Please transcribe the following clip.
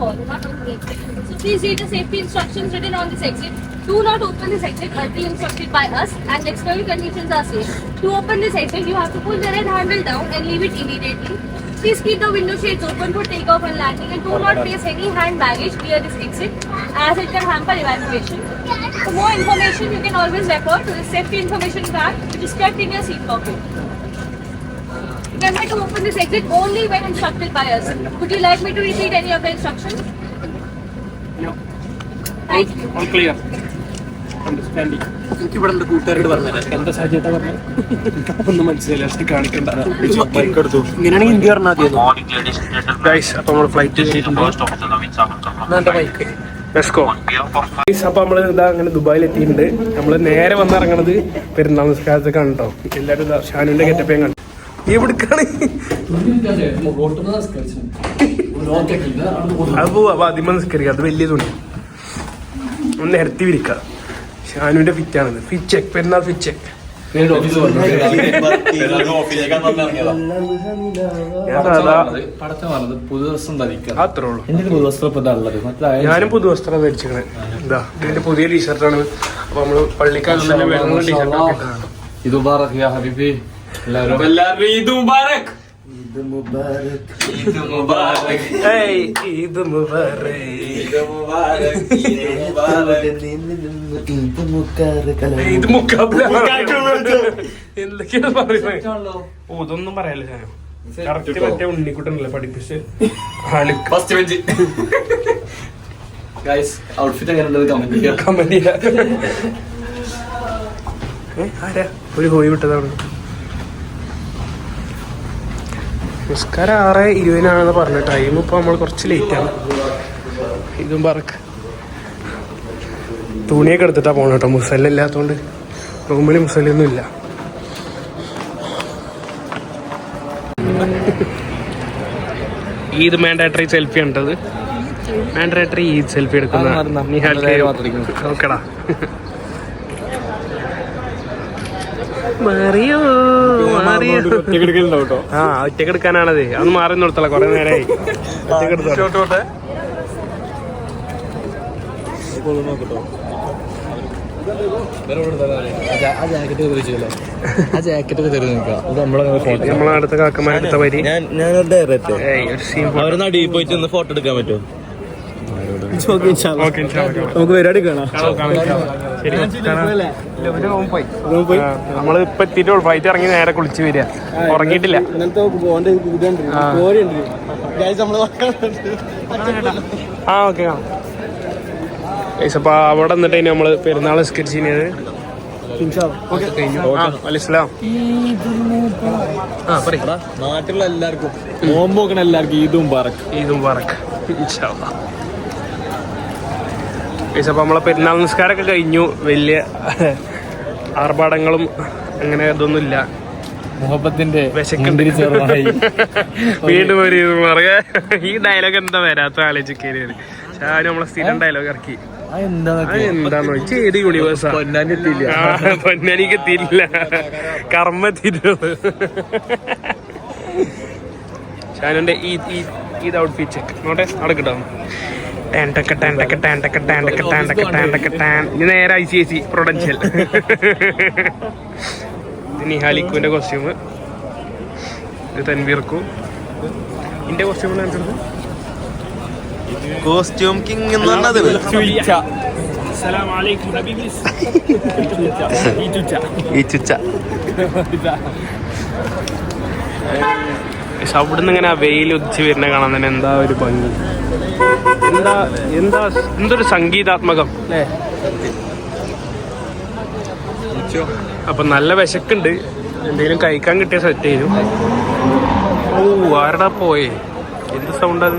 all, not only. So please read the safety instructions written on this exit. Do not open this exit until instructed by us and external conditions are safe. To open this exit, you have to pull the red handle down and leave it immediately. Please keep the window shades open for takeoff and landing and do not place any hand baggage near this exit as it can hamper evacuation. For more information, you can always refer to the safety information card which is kept in your seat pocket. Remember to open this exit only when instructed by us. Would you like me to repeat any of the instructions? No. Thank you. All clear. Understanding. എനിക്ക് ഇവിടെ എന്റെ കൂട്ടുകാരോട് പറഞ്ഞുതരാം എന്താ സാഹചര്യത്തെ പറഞ്ഞ ഒന്നും മനസ്സിലായില്ല പക്ഷെ കാണിക്കണ്ട ബൈക്ക് എടുത്തു ഇങ്ങനെയാണെങ്കിൽ ഇന്ത്യ പറഞ്ഞാൽ. ഗൈസ് അപ്പൊ നമ്മൾ ഫ്ലൈറ്റ് എന്റെ ബൈക്ക് അപ്പൊ നമ്മൾ ഇതാ അങ്ങനെ ദുബായിൽ എത്തിയിട്ടുണ്ട് നമ്മൾ നേരെ വന്നിറങ്ങണത് പെരുന്നാൾ നിസ്കാരത്തേക്കാണ് കേട്ടോ എല്ലാവരും ഇതാ ഷാനുവിന്റെ ഗെറ്റപ്പേം കണ്ടു എവിടേക്കാണ്? അത് പോവാ അപ്പൊ അതിമ നിസ്കരിക്കുക അത് വലിയ തുണി ഒന്ന് നിരത്തി വിരിക്കുക ഷാനുവിന്റെ ഫിറ്റാണിത് ഫിറ്റ് പെരുന്നാൾ ഫിറ്റ് സാധാ പുതു ഞാനും പുതുവസ്ത്രം ധരിച്ചിരിക്കണേ. ഇതാ ഇതിന്റെ പുതിയ ടീഷർട്ടാണ് അപ്പൊ നമ്മൾ പള്ളിക്കാലം തന്നെ വരുന്ന ടീഷർട്ടൊക്കെ മുബാറക്. ഈദ് മുബാറക്. ഈദ് മുബാറക്. മുക്കാബില എന്തൊക്കെയാണ് പറയുന്നത്? ഓ ഇതൊന്നും പറയല്ല കറക്റ്റ് മറ്റേ ഉണ്ണിക്കുട്ടനല്ലേ പഠിപ്പിച്ച്. ആൾക്ക് ഫസ്റ്റ് ബെഞ്ച് ഗൈസ് ഔട്ട്ഫിറ്റ് എങ്ങനെ ഉള്ളത് കമന്റ് ചെയ്യാം. കമന്റ് ആരാ? ഒരു ഹോയി വിട്ടതാണ്. നിസ്കാരം ആറ് ഇരുപതിനാണെന്ന് പറഞ്ഞു. ടൈം ഇപ്പൊ നമ്മൾ കുറച്ച് ലേറ്റ് ആണ്. ഇതും പറക്ക്. തുണിയൊക്കെ എടുത്തിട്ടാ പോണ കേട്ടോ. മുസല്ല ഇല്ലാത്തോണ്ട്. റൂമിൽ മുസല്ലൊന്നും ഇല്ല. ഈദ് മാൻഡേറ്ററി സെൽഫി ഉണ്ടത് മാൻഡേറ്ററി ഈദ് സെൽഫി എടുക്കുന്ന. നിഹാൽ ഓക്കെടാ മറിയോ? ആ ഒറ്റയ്ക്ക് എടുക്കാനാണത് അതൊന്ന് മാറി നിർത്തല കൊറേ നേരമായി അത് നമ്മളെ നമ്മളെ അടുത്ത വരി. പോയിട്ട് ഒന്ന് ഫോട്ടോ എടുക്കാൻ പറ്റുമോ? ഓക്കെ നമുക്ക് പരിപാടി കാണാം. നമ്മൾ ഇപ്പൊ എത്തിയിട്ടുള്ളൂ ഫ്ലൈറ്റ് ഇറങ്ങി നേരെ കുളിച്ച് വരിക. ഉറങ്ങിയിട്ടില്ല. ആ. ഓക്കെ കാണാം. ഗൈസ്, അപ്പൊ അവിടെ നിന്നിട്ട് ഇനി നമ്മൾ പെരുന്നാൾ സ്കെച്ച് ചെയ്യുന്നത് നാട്ടിലുള്ള എല്ലാവർക്കും. നോമ്പ് നോക്കണ എല്ലാവർക്കും ഈദും പറക്കും ഇൻഷാ മുബാറക് ഗൈസ്, അപ്പോൾ നമ്മളെ പെരുന്നാൾ നിസ്കാരമൊക്കെ കഴിഞ്ഞു. വലിയ ആർഭാടങ്ങളും അങ്ങനെ ഇതൊന്നും ഇല്ല മുഹബത്തിന്റെ വീണ്ടും ഒരു പറയാ ഈ ഡയലോഗ് എന്താ വരാത്ത ആലോചിക്കേരി ഞാൻ നമ്മളെ സ്ഥിരം ഡയലോഗ് ഇറക്കി. എന്താ എന്താന്ന്? വെച്ചാൽ ഏത് യൂണിവേഴ്സാ പൊന്നാനി എത്തിയില്ല. ആ, പൊന്നാനിക്ക് എത്തിയില്ല. കർമ്മ എത്തിയിട്ടുള്ളൂ ഷാനുന്റെ ഈ ഈ ഔട്ട്ഫിറ്റ് ചെക്ക് നോട്ടെ അവിടെ ഇനി നേരെ I C I C Prudential നിഹാലിക്കുവിന്റെ costume ഇത് തൻവീർക്കു. ഇന്റെ കോസ്റ്റ്യൂം കോസ്റ്റ്യൂം കിങ് എന്ന് പറഞ്ഞത് അവിടുന്ന് ഇങ്ങനെ വെയിൽ ഉദിച്ച് വരുന്ന കാണാൻ തന്നെ എന്താ ഒരു ഭംഗി. എന്താ എന്താ എന്തൊരു സംഗീതാത്മകം? അല്ലേ അപ്പൊ നല്ല വിശക്കുണ്ട്. എന്തെങ്കിലും കഴിക്കാൻ കിട്ടിയ സെറ്റ് ചെയ്തു. ഓ ആരടാ പോയേ? എന്ത് സൗണ്ട് അത്?